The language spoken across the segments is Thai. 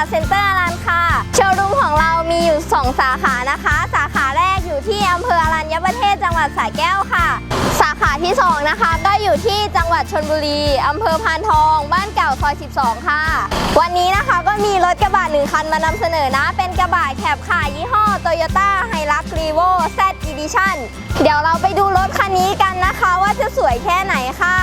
าเซ็นเตอร์อลันค่ะ โชว์รูมของเรามีอยู่ 2 สาขานะคะ สาขาแรกอยู่ที่อำเภออรัญญประเทศจังหวัดสระแก้วค่ะ สาขาที่ 2 นะคะ ก็อยู่ที่จังหวัดชนบุรีอำเภอพานทอง บ้านเก่าซอย 12 ค่ะ วันนี้นะคะก็มีรถกระบะหนึ่งคันมานำเสนอนะ เป็นกระบะแคบค่ะยี่ห้อ Toyota Hilux Revo Z Edition เดี๋ยวเราไปดูรถคันนี้กันนะคะ ว่าจะสวยแค่ไหนค่ะ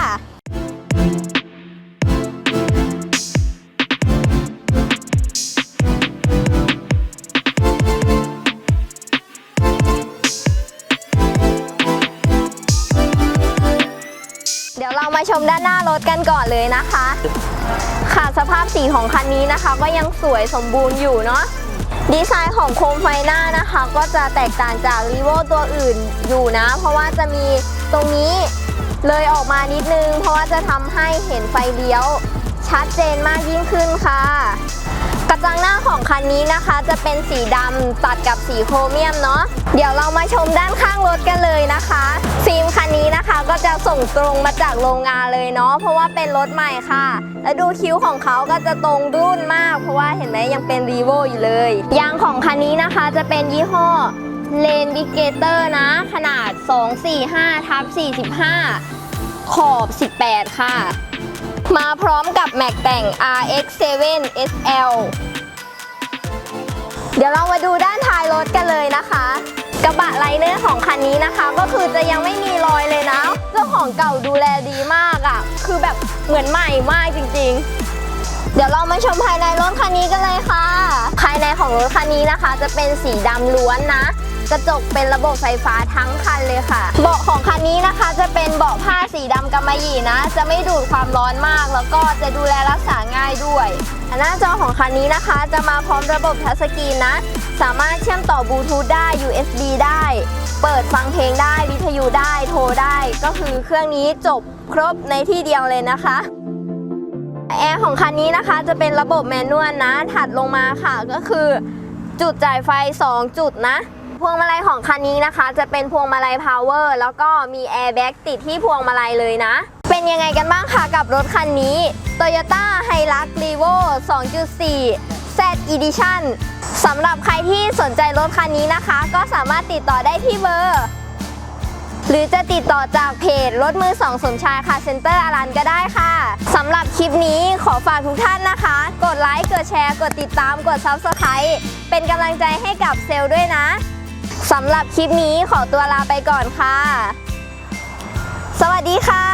มาชมด้านหน้ารถกันก่อนเลยนะคะ ค่ะสภาพสีของคันนี้นะคะ ก็ยังสวยสมบูรณ์อยู่เนาะดีไซน์ของโคมไฟหน้านะคะ ก็จะแตกต่างจากรีโวตัวอื่นอยู่นะ เพราะว่าจะมีตรงนี้เลยออกมานิดนึง เพราะว่าจะทำให้เห็นไฟเลี้ยวชัดเจนมากยิ่งขึ้นค่ะ กระจังหน้าของคันนี้นะคะ จะเป็นสีดำตัดกับสีโครเมียมเนาะเดี๋ยวเรามาชมด้านข้างรถกันเลยนะคะ งตรงมาจากโรงงานเลยเนาะเพราะว่าเป็นรถใหม่ค่ะ และดูคิ้วของเขาก็จะตรงรุ่นมาก เพราะว่าเห็นไหมยังเป็นรีโวอยู่เลยยางของคันนี้นะคะจะเป็นยี่ห้อเลนดิเกเตอร์นะ ขนาด 245ทับ45 ขอบ 18 ค่ะ มาพร้อมกับแม็กแต่ง RX7 SL เดี๋ยวเรามาดูด้านท้ายรถกันเลยนะคะ กระบะไลเนอร์ของคันนี้นะคะ ก็คือจะยังไม่มีรอยเลยนะเจ้า ดูแลดีมากอะ่ะ คือแบบเหมือนใหม่มากจริงๆ เดี๋ยวเรามาชมภายในรถคันนี้กันเลยค่ะ ภายในของรถคันนี้นะคะ จะเป็นสีดำล้วนนะ กระจกเป็นระบบไฟฟ้าทั้งคันเลยค่ะ เบาะของคันนี้นะคะ จะเป็นเบาะผ้าสีดำกำมะหยี่นะ จะไม่ดูดความร้อนมาก แล้วก็จะดูแลรักษาง่ายด้วย หน้าจอของคันนี้นะคะ จะมาพร้อมระบบทัชสกรีนนะ สามารถเชื่อมต่อบลูทูธได้ USB ได้ เปิดฟังเพลงได้วิทยุได้โทรได้ ก็คือเครื่องนี้จบครบในที่เดียวเลยนะคะแอร์ของคันนี้นะคะจะเป็นระบบแมนนวลนะ ถัดลงมาค่ะก็คือจุดจ่ายไฟ 2 จุดนะ พวงมาลัยของคันนี้นะคะ จะเป็นพวงมาลัยพาวเวอร์แล้วก็มีแอร์แบ็กติดที่พวงมาลัยเลยนะ เป็นยังไงกันบ้างคะกับรถคันนี้ Toyota Hilux Revo 2.4 Z Edition สำหรับใครที่สนใจรถคันนี้นะคะ ก็สามารถติดต่อได้ที่เบอร์ หรือจะติดต่อจากเพจรถมือสองสมชายค่ะเซ็นเตอร์อารันก็ได้ค่ะสำหรับคลิปนี้ขอฝากทุกท่านนะคะ กดไลค์กดแชร์ กดติดตามกด Subscribe เป็นกำลังใจให้กับเซลด้วยนะสำหรับคลิปนี้ขอตัวลาไปก่อนค่ะ สวัสดีค่ะ